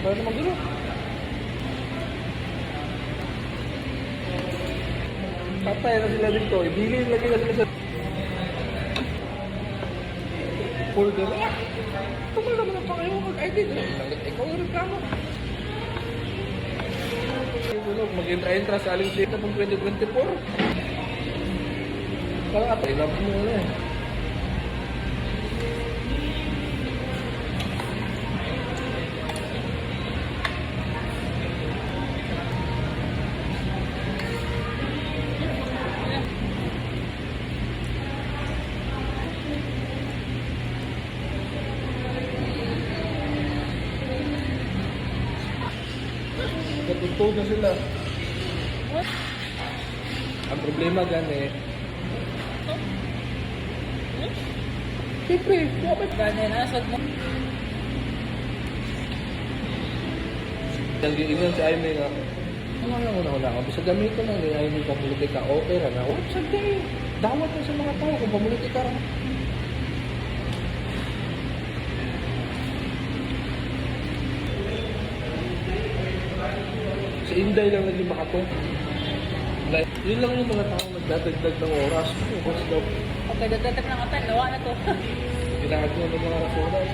Tabo. Okay naman gulo. Patay na sila dito. Ibili lagi na sila sa... Girl. Ah! Tumal naman ang pangayo mag-ID. Ikaw ang reklamo. Mag-intra-intra sa aling data ng 2024. Kaya ata, ilang mo na eh. Natutog na sila. What? Ang problema gan eh. Siyempre, dapat Ganyan, asad mo. Yang giingon sa Aimee nga, ano lang una una ako, bisa gamitin na ni Aimee pamulitika, okay ra na. What sa day? Dawat na sa mga tao kung pamulitika ra. Sa Inday lang naging makato. Like, yun lang yung mga tao nagdadagdag ng oras. Oras daw. Okay, dagdagan ng atan. Nawa na to. Ginagawa ng mga rasunan.